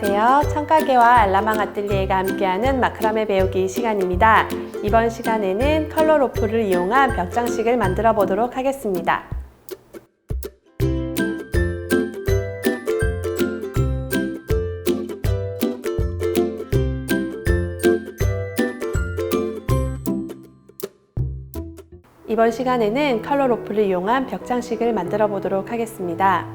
안녕하세요. 청가게와 알라망 아뜰리에가 함께하는 마크라메 배우기 시간입니다. 이번 시간에는 컬러 로프를 이용한 벽 장식을 만들어 보도록 하겠습니다. 이번 시간에는 컬러 로프를 이용한 벽 장식을 만들어 보도록 하겠습니다.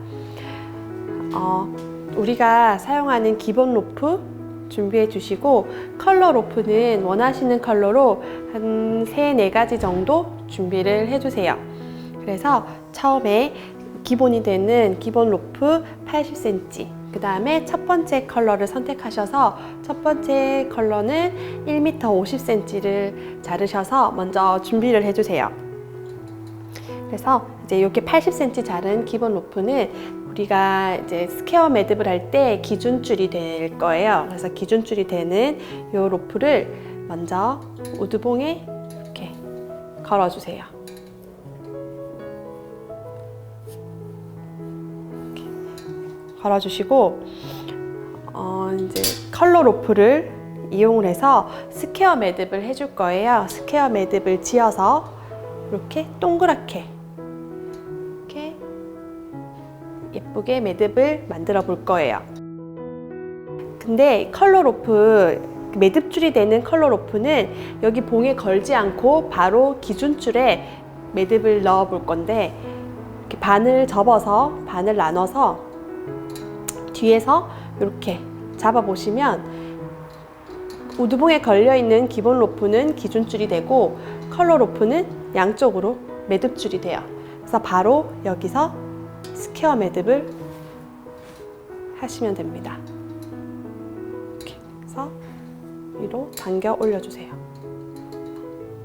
어, 우리가 사용하는 기본 로프 준비해 주시고 컬러 로프는 원하시는 컬러로 한 3, 4가지 정도 준비를 해 주세요. 그래서 처음에 기본이 되는 기본 로프 80cm 그 다음에 첫 번째 컬러를 선택하셔서 첫 번째 컬러는 1m 50cm를 자르셔서 먼저 준비를 해주세요. 그래서 이제 이렇게 80cm 자른 기본 로프는 우리가 이제 스퀘어 매듭을 할 때 기준줄이 될 거예요. 그래서 기준줄이 되는 이 로프를 먼저 우드봉에 이렇게 걸어주세요. 이렇게 걸어주시고 어, 이제 컬러 로프를 이용을 해서 스퀘어 매듭을 해줄 거예요. 스퀘어 매듭을 지어서 이렇게 동그랗게 예쁘게 매듭을 만들어 볼 거예요. 근데 컬러 로프 매듭줄이 되는 컬러 로프는 여기 봉에 걸지 않고 바로 기준줄에 매듭을 넣어 볼 건데 이렇게 반을 접어서 반을 나눠서 뒤에서 이렇게 잡아 보시면 우드봉에 걸려 있는 기본 로프는 기준줄이 되고 컬러 로프는 양쪽으로 매듭줄이 돼요. 그래서 바로 여기서 스퀘어 매듭을 하시면 됩니다. 이렇게 해서 위로 당겨 올려주세요.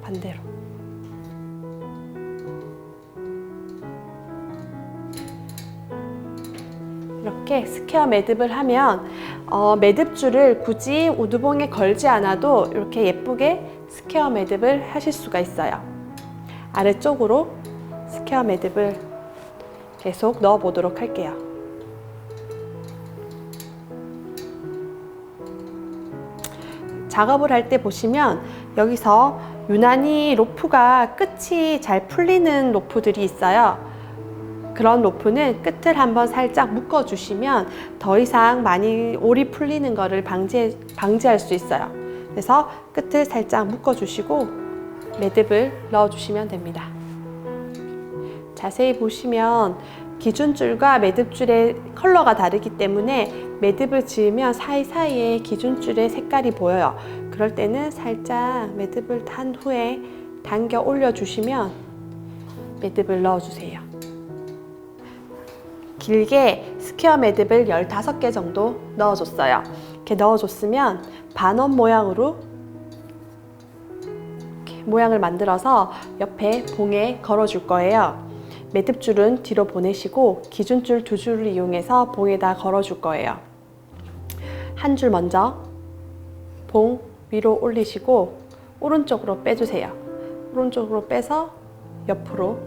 반대로. 이렇게 스퀘어 매듭을 하면 어, 매듭줄을 굳이 우드봉에 걸지 않아도 이렇게 예쁘게 스퀘어 매듭을 하실 수가 있어요. 아래쪽으로 스퀘어 매듭을 계속 넣어 보도록 할게요. 작업을 할 때 보시면 여기서 유난히 로프가 끝이 잘 풀리는 로프들이 있어요. 그런 로프는 끝을 한번 살짝 묶어 주시면 더 이상 많이 올이 풀리는 것을 방지, 방지할 수 있어요. 그래서 끝을 살짝 묶어 주시고 매듭을 넣어 주시면 됩니다. 자세히 보시면 기준줄과 매듭줄의 컬러가 다르기 때문에 매듭을 지으면 사이사이에 기준줄의 색깔이 보여요. 그럴 때는 살짝 매듭을 단 후에 당겨 올려 주시면 매듭을 넣어 주세요. 길게 스퀘어 매듭을 15개 정도 넣어줬어요. 이렇게 넣어줬으면 반원 모양으로 이렇게 모양을 만들어서 옆에 봉에 걸어줄 거예요. 매듭줄은 뒤로 보내시고 기준줄 두 줄을 이용해서 봉에다 걸어줄 거예요. 한 줄 먼저 봉 위로 올리시고 오른쪽으로 빼주세요. 오른쪽으로 빼서 옆으로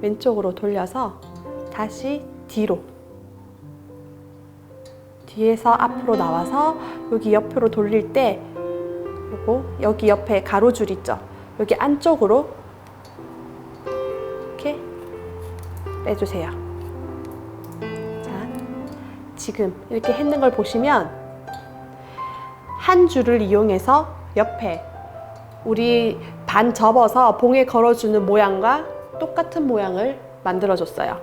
왼쪽으로 돌려서 다시 뒤로 뒤에서 앞으로 나와서 여기 옆으로 돌릴 때 요거 여기 옆에 가로줄 있죠 여기 안쪽으로 빼주세요. 자 지금 이렇게 했는 걸 보시면 한 줄을 이용해서 옆에 우리 반 접어서 봉에 걸어주는 모양과 똑같은 모양을 만들어줬어요.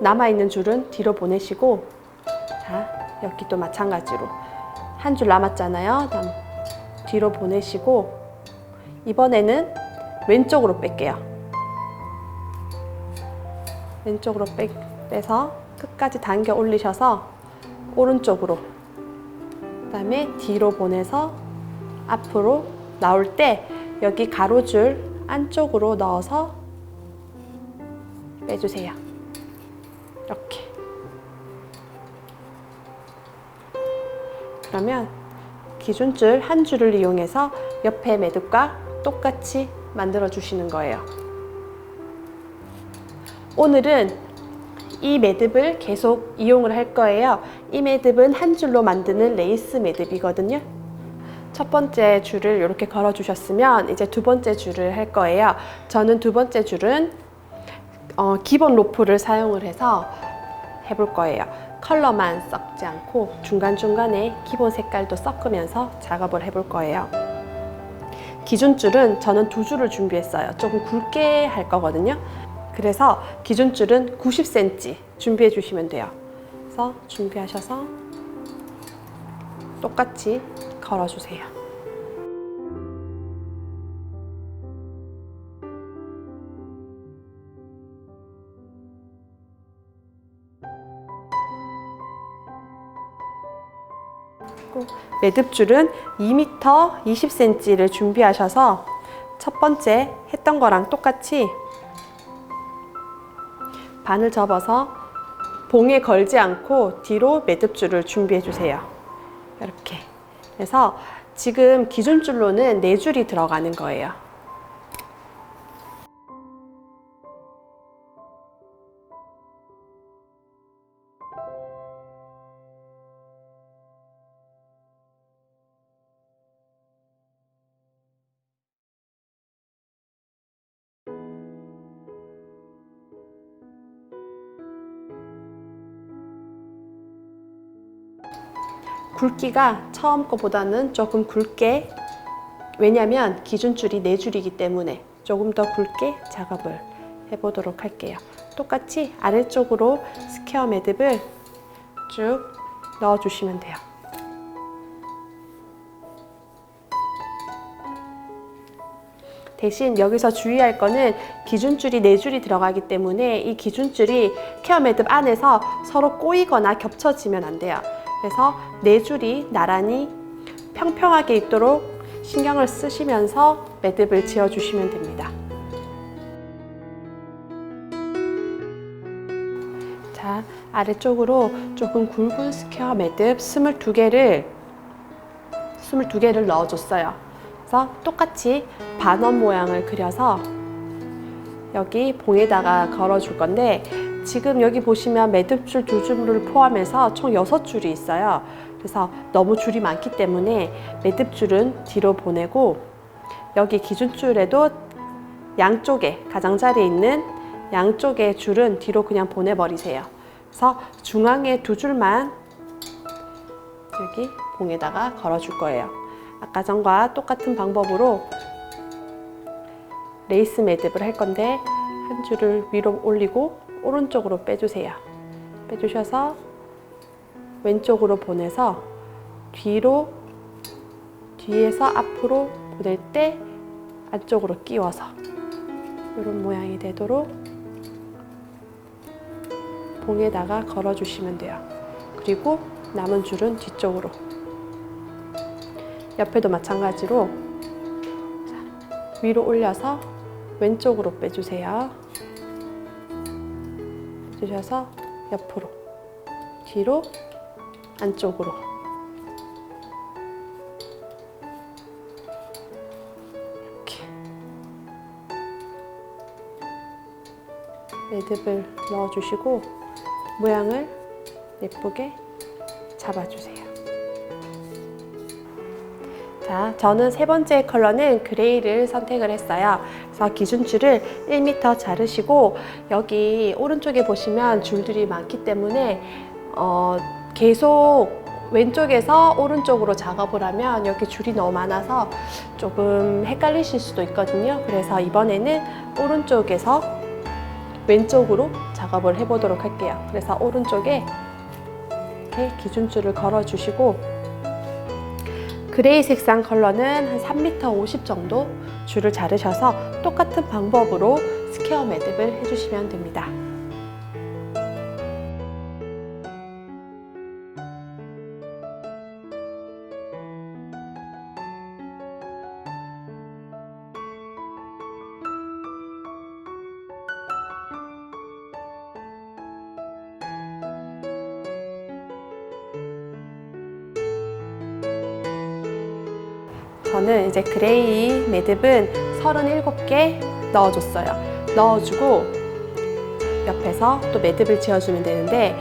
남아있는 줄은 뒤로 보내시고 자 여기 또 마찬가지로 한 줄 남았잖아요. 뒤로 보내시고 이번에는 왼쪽으로 뺄게요 왼쪽으로 빼, 빼서 끝까지 당겨 올리셔서 오른쪽으로 그 다음에 뒤로 보내서 앞으로 나올 때 여기 가로줄 안쪽으로 넣어서 빼주세요 이렇게. 그러면 기준줄 한 줄을 이용해서 옆에 매듭과 똑같이 만들어 주시는 거예요. 오늘은 이 매듭을 계속 이용을 할 거예요. 이 매듭은 한 줄로 만드는 레이스 매듭이거든요. 첫 번째 줄을 이렇게 걸어 주셨으면 이제 두 번째 줄을 할 거예요. 저는 두 번째 줄은 어, 기본 로프를 사용을 해서 해볼 거예요. 컬러만 섞지 않고 중간중간에 기본 색깔도 섞으면서 작업을 해볼 거예요. 기준 줄은 저는 두 줄을 준비했어요. 조금 굵게 할 거거든요. 그래서 기준줄은 90cm 준비해 주시면 돼요. 그래서 준비하셔서 똑같이 걸어주세요. 매듭줄은 2m 20cm를 준비하셔서 첫 번째 했던 거랑 똑같이 반을 접어서 봉에 걸지 않고 뒤로 매듭줄을 준비해 주세요. 이렇게. 그래서 지금 기준줄로는 네 줄이 들어가는 거예요. 굵기가 처음 거보다는 조금 굵게 왜냐하면 기준줄이 네 줄이기 때문에 조금 더 굵게 작업을 해보도록 할게요. 똑같이 아래쪽으로 스퀘어 매듭을 쭉 넣어주시면 돼요. 대신 여기서 주의할 거는 기준줄이 네 줄이 들어가기 때문에 이 기준줄이 케어 매듭 안에서 서로 꼬이거나 겹쳐지면 안 돼요. 그래서 네 줄이 나란히 평평하게 있도록 신경을 쓰시면서 매듭을 지어 주시면 됩니다. 자, 아래쪽으로 조금 굵은 스퀘어 매듭 22개를 22개를 넣어 줬어요. 그래서 똑같이 반원 모양을 그려서 여기 봉에다가 걸어 줄 건데 지금 여기 보시면 매듭줄 두 줄을 포함해서 총 여섯 줄이 있어요. 그래서 너무 줄이 많기 때문에 매듭줄은 뒤로 보내고 여기 기준줄에도 양쪽에 가장자리에 있는 양쪽의 줄은 뒤로 그냥 보내버리세요. 그래서 중앙에 두 줄만 여기 봉에다가 걸어줄 거예요. 아까 전과 똑같은 방법으로 레이스 매듭을 할 건데 한 줄을 위로 올리고 오른쪽으로 빼주세요. 빼주셔서 왼쪽으로 보내서 뒤로 뒤에서 앞으로 보낼 때 안쪽으로 끼워서 이런 모양이 되도록 봉에다가 걸어주시면 돼요. 그리고 남은 줄은 뒤쪽으로 옆에도 마찬가지로 자, 위로 올려서 왼쪽으로 빼주세요. 주셔서 옆으로 뒤로 안쪽으로 이렇게 매듭을 넣어주시고 모양을 예쁘게 잡아주세요. 자, 저는 세 번째 컬러는 그레이를 선택을 했어요. 그래서 기준줄을 1m 자르시고 여기 오른쪽에 보시면 줄들이 많기 때문에 어, 계속 왼쪽에서 오른쪽으로 작업을 하면 여기 줄이 너무 많아서 조금 헷갈리실 수도 있거든요. 그래서 이번에는 오른쪽에서 왼쪽으로 작업을 해보도록 할게요. 그래서 오른쪽에 이렇게 기준줄을 걸어 주시고 그레이 색상 컬러는 한 3m 50 정도 줄을 자르셔서 똑같은 방법으로 스퀘어 매듭을 해주시면 됩니다. 이제 그레이 매듭은 37개 넣어줬어요. 넣어주고 옆에서 또 매듭을 지어주면 되는데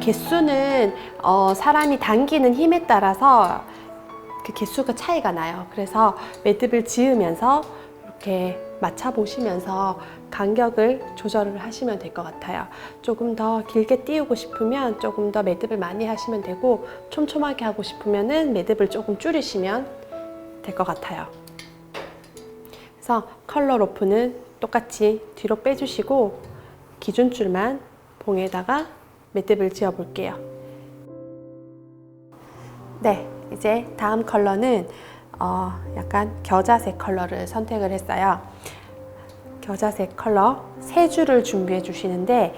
개수는 어, 사람이 당기는 힘에 따라서 그 개수가 차이가 나요. 그래서 매듭을 지으면서 이렇게 맞춰 보시면서 간격을 조절을 하시면 될 것 같아요. 조금 더 길게 띄우고 싶으면 조금 더 매듭을 많이 하시면 되고 촘촘하게 하고 싶으면은 매듭을 조금 줄이시면 될 것 같아요. 그래서 컬러 로프는 똑같이 뒤로 빼주시고 기준줄만 봉에다가 매듭을 지어 볼게요. 네, 이제 다음 컬러는 어, 약간 겨자색 컬러를 선택을 했어요. 겨자색 컬러 세 줄을 준비해 주시는데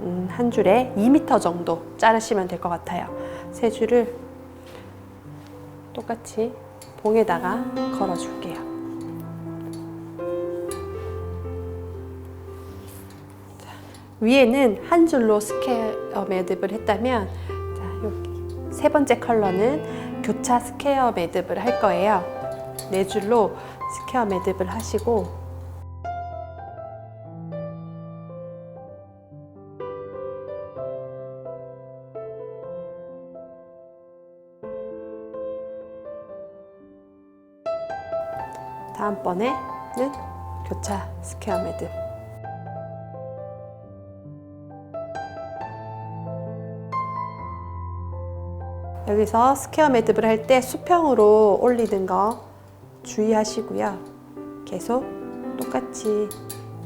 음, 한 줄에 2m 정도 자르시면 될 것 같아요. 세 줄을 똑같이 봉에다가 걸어 줄게요. 위에는 한 줄로 스퀘어 매듭을 했다면 자, 여기 세 번째 컬러는 교차 스퀘어 매듭을 할 거예요. 네 줄로 스퀘어 매듭을 하시고 다음번에는 교차 스퀘어 매듭 여기서 스퀘어 매듭을 할 때 수평으로 올리는 거 주의하시고요. 계속 똑같이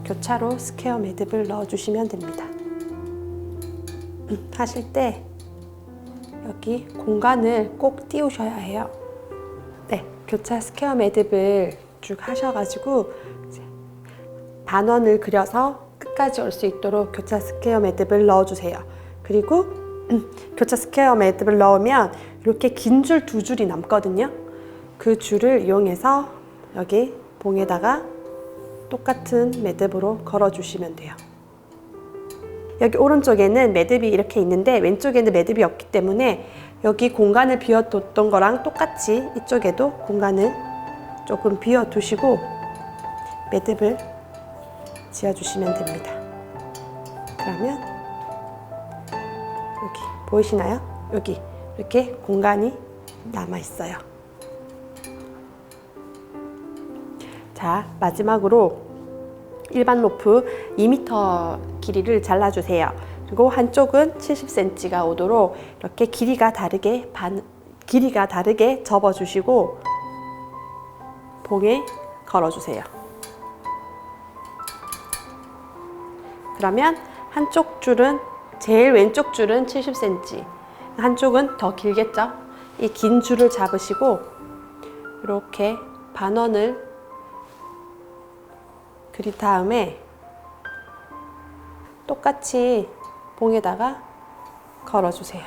교차로 스퀘어 매듭을 넣어주시면 됩니다. 음, 하실 때 여기 공간을 꼭 띄우셔야 해요. 네, 교차 스퀘어 매듭을 쭉 하셔가지고 반원을 그려서 끝까지 올 수 있도록 교차 스퀘어 매듭을 넣어주세요. 그리고 음, 교차 스퀘어 매듭을 넣으면 이렇게 긴 줄 두 줄이 남거든요. 그 줄을 이용해서 여기 봉에다가 똑같은 매듭으로 걸어주시면 돼요. 여기 오른쪽에는 매듭이 이렇게 있는데 왼쪽에는 매듭이 없기 때문에 여기 공간을 비워뒀던 거랑 똑같이 이쪽에도 공간을 조금 비워두시고 매듭을 지어주시면 됩니다. 그러면 여기 보이시나요? 여기 이렇게 공간이 남아 있어요. 자, 마지막으로 일반 로프 2m 길이를 잘라주세요. 그리고 한쪽은 70cm가 오도록 이렇게 길이가 다르게 반 길이가 다르게 접어주시고 봉에 걸어주세요. 그러면 한쪽 줄은 제일 왼쪽 줄은 70cm, 한쪽은 더 길겠죠? 이 긴 줄을 잡으시고 이렇게 반원을 그린 다음에 똑같이 봉에다가 걸어주세요.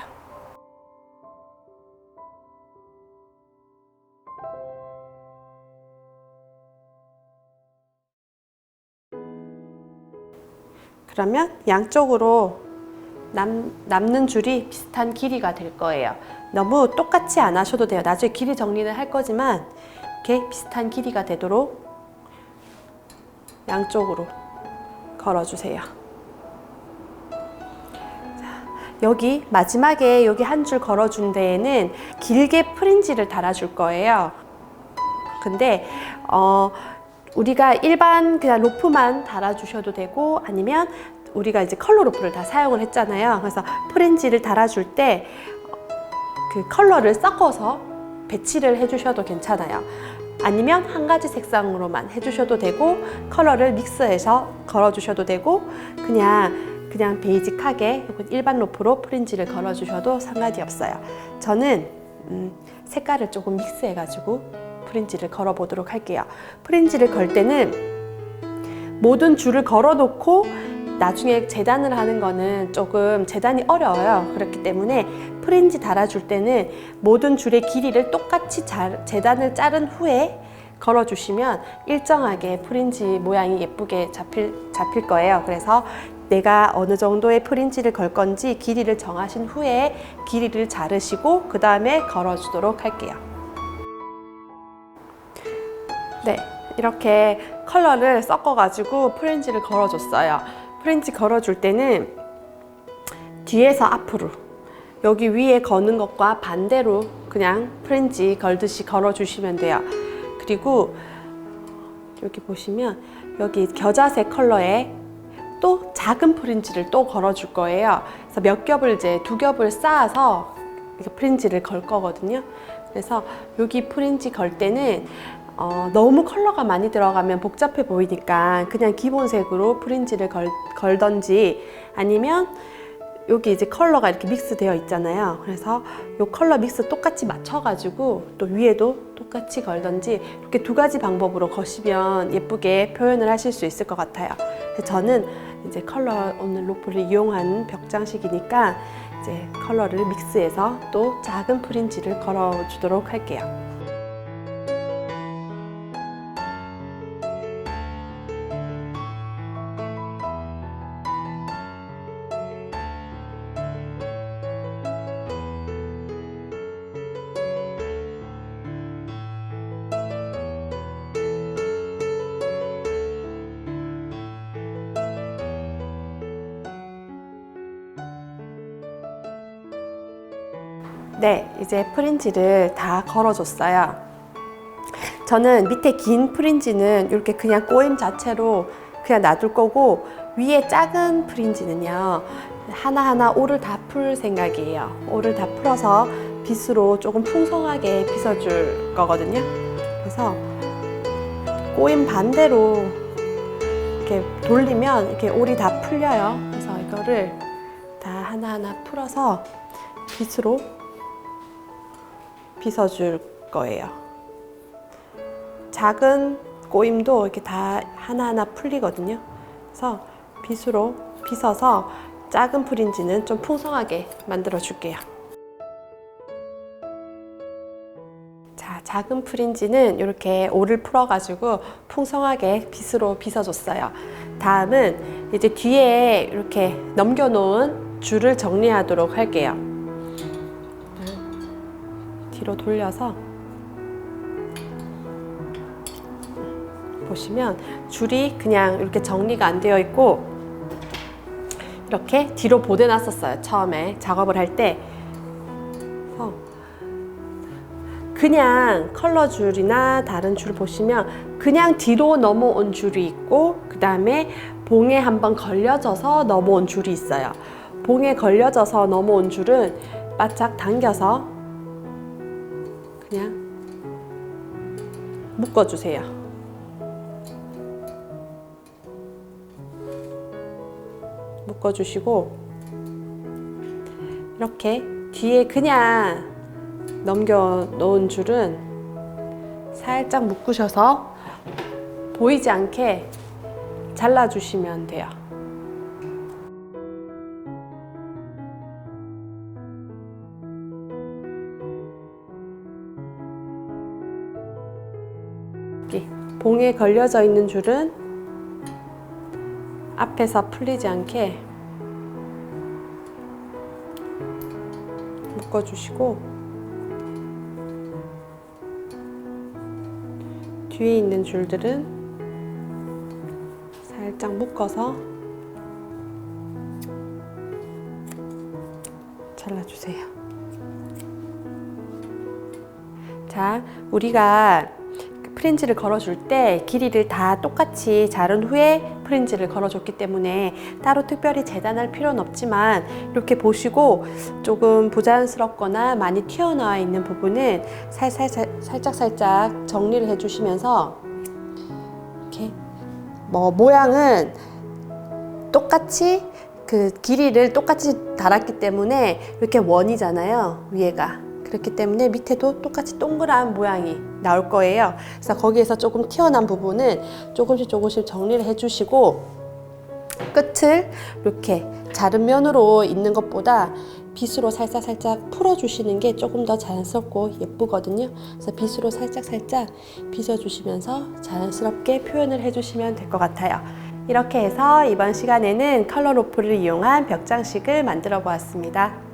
그러면 양쪽으로 남, 남는 줄이 비슷한 길이가 될 거예요. 너무 똑같이 안 하셔도 돼요. 나중에 길이 정리는 할 거지만 이렇게 비슷한 길이가 되도록 양쪽으로 걸어주세요. 자, 여기 마지막에 여기 한 줄 걸어준 데에는 길게 프린지를 달아줄 거예요. 근데 어, 우리가 일반 그냥 로프만 달아주셔도 되고 아니면 우리가 이제 컬러 로프를 다 사용을 했잖아요. 그래서 프린지를 달아줄 때 그 컬러를 섞어서 배치를 해주셔도 괜찮아요. 아니면 한 가지 색상으로만 해주셔도 되고 컬러를 믹스해서 걸어주셔도 되고 그냥 그냥 베이직하게 혹은 일반 로프로 프린지를 걸어주셔도 상관이 없어요. 저는 음, 색깔을 조금 믹스해가지고 프린지를 걸어 보도록 할게요. 프린지를 걸 때는 모든 줄을 걸어 놓고 나중에 재단을 하는 거는 조금 재단이 어려워요. 그렇기 때문에 프린지 달아줄 때는 모든 줄의 길이를 똑같이 자, 재단을 자른 후에 걸어주시면 일정하게 프린지 모양이 예쁘게 잡힐, 잡힐 거예요. 그래서 내가 어느 정도의 프린지를 걸 건지 길이를 정하신 후에 길이를 자르시고 그 다음에 걸어주도록 할게요. 네, 이렇게 컬러를 섞어가지고 프린지를 걸어줬어요. 프린지 걸어줄 때는 뒤에서 앞으로 여기 위에 거는 것과 반대로 그냥 프린지 걸듯이 걸어주시면 돼요. 그리고 여기 보시면 여기 겨자색 컬러에 또 작은 프린지를 또 걸어줄 거예요. 그래서 몇 겹을 이제 두 겹을 쌓아서 이렇게 프린지를 걸 거거든요. 그래서 여기 프린지 걸 때는 어, 너무 컬러가 많이 들어가면 복잡해 보이니까 그냥 기본색으로 프린지를 걸, 걸던지 아니면 여기 이제 컬러가 이렇게 믹스 되어 있잖아요. 그래서 이 컬러 믹스 똑같이 맞춰가지고 또 위에도 똑같이 걸던지 이렇게 두 가지 방법으로 거시면 예쁘게 표현을 하실 수 있을 것 같아요. 저는 이제 컬러 오늘 로프를 이용한 벽장식이니까 이제 컬러를 믹스해서 또 작은 프린지를 걸어 주도록 할게요. 네, 이제 프린지를 다 걸어줬어요. 저는 밑에 긴 프린지는 이렇게 그냥 꼬임 자체로 그냥 놔둘 거고 위에 작은 프린지는요 하나하나 올을 다풀 생각이에요. 올을 다 풀어서 빗으로 조금 풍성하게 빗어줄 거거든요. 그래서 꼬임 반대로 이렇게 돌리면 이렇게 올이 다 풀려요. 그래서 이거를 다 하나하나 풀어서 빗으로 빗어줄 거예요. 작은 꼬임도 이렇게 다 하나하나 풀리거든요. 그래서 빗으로 빗어서 작은 프린지는 좀 풍성하게 만들어 줄게요. 자, 작은 프린지는 이렇게 올을 풀어가지고 풍성하게 빗으로 빗어줬어요. 다음은 이제 뒤에 이렇게 넘겨놓은 줄을 정리하도록 할게요. 뒤로 돌려서 보시면 줄이 그냥 이렇게 정리가 안 되어 있고 이렇게 뒤로 보내 놨었어요 처음에 작업을 할 때. 그냥 컬러 줄이나 다른 줄 보시면 그냥 뒤로 넘어온 줄이 있고 그 다음에 봉에 한번 걸려져서 넘어온 줄이 있어요. 봉에 걸려져서 넘어온 줄은 바짝 당겨서 그냥 묶어주세요. 묶어주시고 이렇게 뒤에 그냥 넘겨 놓은 줄은 살짝 묶으셔서 보이지 않게 잘라주시면 돼요. 봉에 걸려져 있는 줄은 앞에서 풀리지 않게 묶어주시고 뒤에 있는 줄들은 살짝 묶어서 잘라주세요. 자, 우리가 프린지를 걸어줄 때 길이를 다 똑같이 자른 후에 프린지를 걸어줬기 때문에 따로 특별히 재단할 필요는 없지만 이렇게 보시고 조금 부자연스럽거나 많이 튀어나와 있는 부분은 살살 살짝 살짝 정리를 해주시면서 이렇게 뭐 모양은 똑같이 그 길이를 똑같이 달았기 때문에 이렇게 원이잖아요 위에가. 그렇기 때문에 밑에도 똑같이 동그란 모양이 나올 거예요. 그래서 거기에서 조금 튀어난 부분은 조금씩 조금씩 정리를 해주시고 끝을 이렇게 자른 면으로 있는 것보다 빗으로 살짝 살짝 풀어주시는 게 조금 더 자연스럽고 예쁘거든요. 그래서 빗으로 살짝 살짝 빗어주시면서 자연스럽게 표현을 해주시면 될 것 같아요. 이렇게 해서 이번 시간에는 컬러 로프를 이용한 벽장식을 만들어 보았습니다.